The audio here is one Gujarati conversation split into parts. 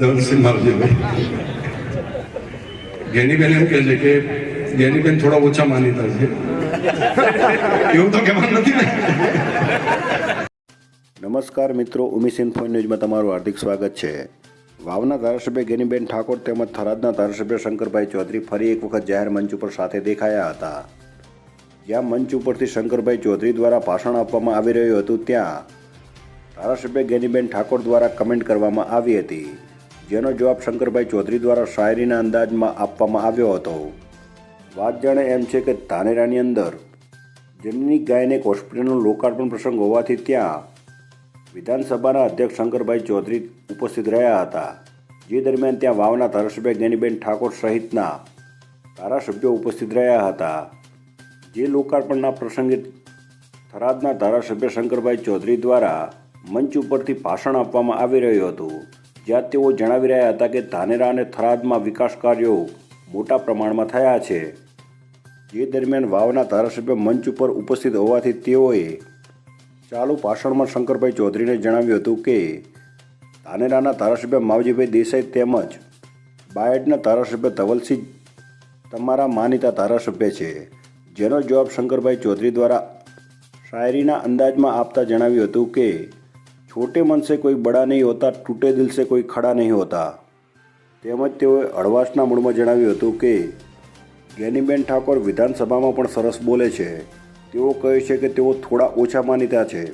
ધવલસિંહ માલજીભાઈ ગેનીબેન એમ કહે છે કે ગેનીબેન થોડા ઓછા માનીતા છે. એવું તો કહેવાનું નથી ને. નમસ્કાર મિત્રો ઉમિસ ઇન્ફો ન્યૂઝમાં તમારું હાર્દિક સ્વાગત છે. વાવના ધારાસભ્ય ગેનીબેન ઠાકોર તેમજ થરાદના ધારાસભ્ય શંકરભાઈ ચૌધરી ફરી એક વખત જાહેર મંચ ઉપર સાથે દેખાયા હતા. જ્યાં મંચ ઉપરથી શંકરભાઈ ચૌધરી દ્વારા ભાષણ આપવામાં આવી રહ્યું હતું ત્યાં ધારાસભ્ય ગેનીબેન ઠાકોર દ્વારા કમેન્ટ કરવામાં આવી હતી. જેનો જવાબ શંકરભાઈ ચૌધરી દ્વારા શાયરીના અંદાજમાં આપવામાં આવ્યો હતો. વાત જાણે એમ છે કે ધાનેરાની અંદર જનની ગાયનેક હોસ્પિટલનો લોકાર્પણ પ્રસંગ હોવાથી ત્યાં વિધાનસભાના અધ્યક્ષ શંકરભાઈ ચૌધરી ઉપસ્થિત રહ્યા હતા. જે દરમિયાન ત્યાં વાવના ધારાસભ્ય જ્ઞાનીબેન ઠાકોર સહિતના ધારાસભ્યો ઉપસ્થિત રહ્યા હતા. જે લોકાર્પણના પ્રસંગે થરાદના ધારાસભ્ય શંકરભાઈ ચૌધરી દ્વારા મંચ ઉપરથી ભાષણ આપવામાં આવી રહ્યું હતું. જ્યાં તેઓ જણાવી રહ્યા હતા કે ધાનેરા અને થરાદમાં વિકાસ કાર્યો મોટા પ્રમાણમાં થયા છે. જે દરમિયાન વાવના ધારાસભ્ય મંચ ઉપર ઉપસ્થિત હોવાથી તેઓએ ચાલુ ભાષણમાં શંકરભાઈ ચૌધરીને જણાવ્યું હતું કે ધાનેરાના ધારાસભ્ય માવજીભાઈ દેસાઈ તેમજ બાયડના ધારાસભ્ય ધવલસિંહ તમારા માનીતા ધારાસભ્ય છે, જેનો જવાબ શંકરભાઈ ચૌધરી દ્વારા શાયરીના અંદાજમાં આપતા જણાવ્યું હતું કે છોટે મન સે કોઈ બડા નહીં હોતા ટૂટે દિલ સે કોઈ ખડા નહીં હોતા. તેમજ તેઓએ હળવાશના મૂળમાં જણાવ્યું હતું કે જ્ઞાનીબેન ઠાકોર વિધાનસભામાં પણ સરસ બોલે છે. તેઓ કહે છે કે તેઓ થોડા ઓછા માનીતા છે.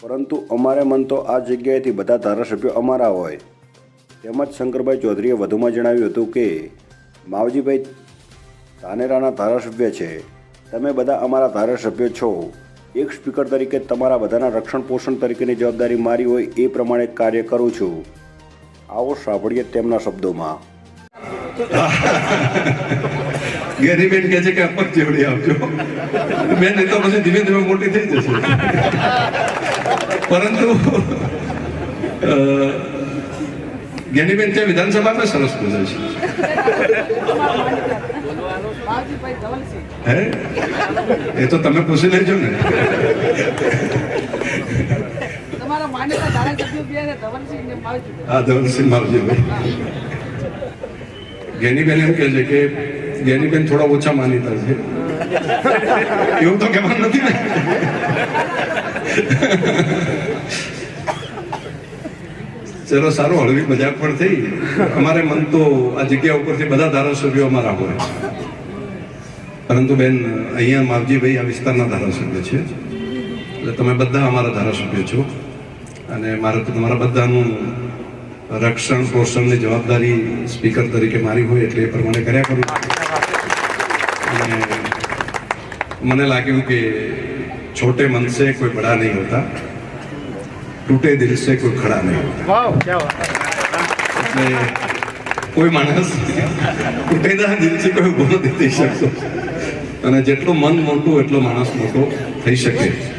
પરંતુ અમારે મન તો આ જગ્યાએથી બધા ધારાસભ્યો અમારા હોય. તેમજ શંકરભાઈ ચૌધરીએ વધુમાં જણાવ્યું હતું કે, માવજીભાઈ ધાનેરાના ધારાસભ્ય છે. તમે બધા અમારા ધારાસભ્યો છો. એક સ્પીકર તરીકે તમારા બધાના રક્ષણ પોષણ તરીકેની જવાબદારી મારી હોય એ પ્રમાણે કાર્ય કરું છું. આવો સાંભળીએ તેમના શબ્દોમાં. ગેરીબેન કે છે કે અપર જેવડી આપજો બેન નહીં તો પછી ધીમે ધીમે મોટી થઈ જશે. પરંતુ ગેરીબેન ત્યાં વિધાનસભામાં સરસ બોલે છે. હે? એ તો તમે પૂછી લેજો ને. હા ધવલસિંહ માવજીભાઈ જ્ઞાનીબેન એમ કહે છે કે જ્ઞાનીબેન થોડા ઓછા માનીતા છે. એવું તો કહેવાનું નથી ને. ચલો સારું હળવી મજાક પણ થઈ. અમારે મન તો આ જગ્યા ઉપરથી બધા ધારાસભ્યો અમારા હોય. પરંતુ બેન અહીંયા માવજીભાઈ આ વિસ્તારના ધારાસભ્ય છે. એટલે તમે બધા અમારા ધારાસભ્ય છો. અને મારે તમારા બધાનું રક્ષણ પોષણની જવાબદારી સ્પીકર તરીકે મારી હોય એટલે એ પ્રમાણે કર્યા કરું. અને મને લાગ્યું કે છોટે મન સે કોઈ બડા નહીં હોતા. તૂટે દિલ સે કોઈ ખડા નહીં હોતા. એટલે કોઈ માણસ તૂટેલા છે કોઈ ઊભો નથી થઈ શકતો. અને જેટલું મન મોટું એટલો માણસ મોટો થઈ શકે.